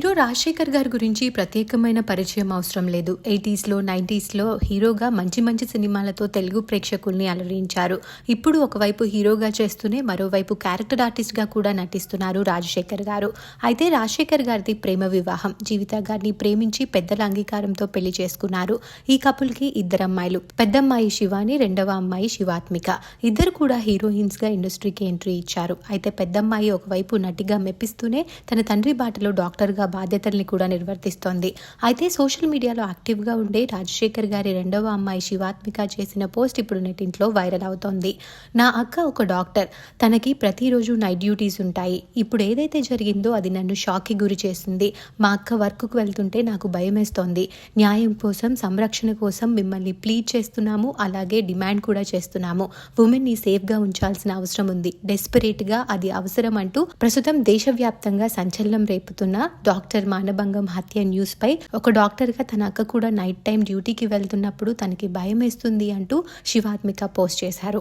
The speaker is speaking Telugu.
హీరో రాజశేఖర్ గారి గురించి ప్రత్యేకమైన పరిచయం అవసరం లేదు. ఎయిటీస్లో నైంటీస్లో హీరోగా మంచి మంచి సినిమాలతో తెలుగు ప్రేక్షకుల్ని అలరించారు. ఇప్పుడు ఒకవైపు హీరోగా చేస్తూనే మరోవైపు క్యారెక్టర్ ఆర్టిస్ట్గా కూడా నటిస్తున్నారు రాజశేఖర్ గారు. అయితే రాజశేఖర్ గారిది ప్రేమ వివాహం. జీవిత గారిని ప్రేమించి పెద్దల అంగీకారంతో పెళ్ళి చేసుకున్నారు ఈ కపుల్కి ఇద్దరు అమ్మాయిలు. పెద్దమ్మాయి శివాని రెండవ అమ్మాయి శివాత్మిక. ఇద్దరు కూడా హీరోయిన్స్గా ఇండస్ట్రీకి ఎంట్రీ ఇచ్చారు. అయితే పెద్దమ్మాయి ఒకవైపు నటిగా మెప్పిస్తూనే తన తండ్రి బాటలో డాక్టర్గా బాధ్యతల్ని కూడా నిర్వర్తిస్తోంది. అయితే సోషల్ మీడియాలో యాక్టివ్గా ఉండే రాజశేఖర్ గారి రెండవ అమ్మాయి శివాత్మిక చేసిన పోస్ట్ ఇప్పుడు నెట్టింట్లో వైరల్ అవుతోంది. నా అక్క ఒక డాక్టర్. తనకి ప్రతిరోజు నైట్ డ్యూటీస్ ఉంటాయి. ఇప్పుడు ఏదైతే జరిగిందో అది నన్ను షాక్కి గురి చేసింది మా అక్క వర్క్కు వెళ్తుంటే నాకు భయమేస్తోంది. న్యాయం కోసం సంరక్షణ కోసం మిమ్మల్ని ప్లీడ్ చేస్తున్నాము. అలాగే డిమాండ్ కూడా చేస్తున్నాము. ఉమెన్ని సేఫ్గా ఉంచాల్సిన అవసరం ఉంది. డెస్పరేట్గా అది అవసరం అంటూ ప్రస్తుతం దేశవ్యాప్తంగా సంచలనం రేపుతున్న డాక్టర్ డాక్టర్ మానభంగం హత్య న్యూస్ పై ఒక డాక్టర్గా తన అక్క కూడా నైట్ టైం డ్యూటీకి వెళ్తున్నప్పుడు తనకి భయం వేస్తుంది అంటూ శివాత్మిక పోస్ట్ చేశారు.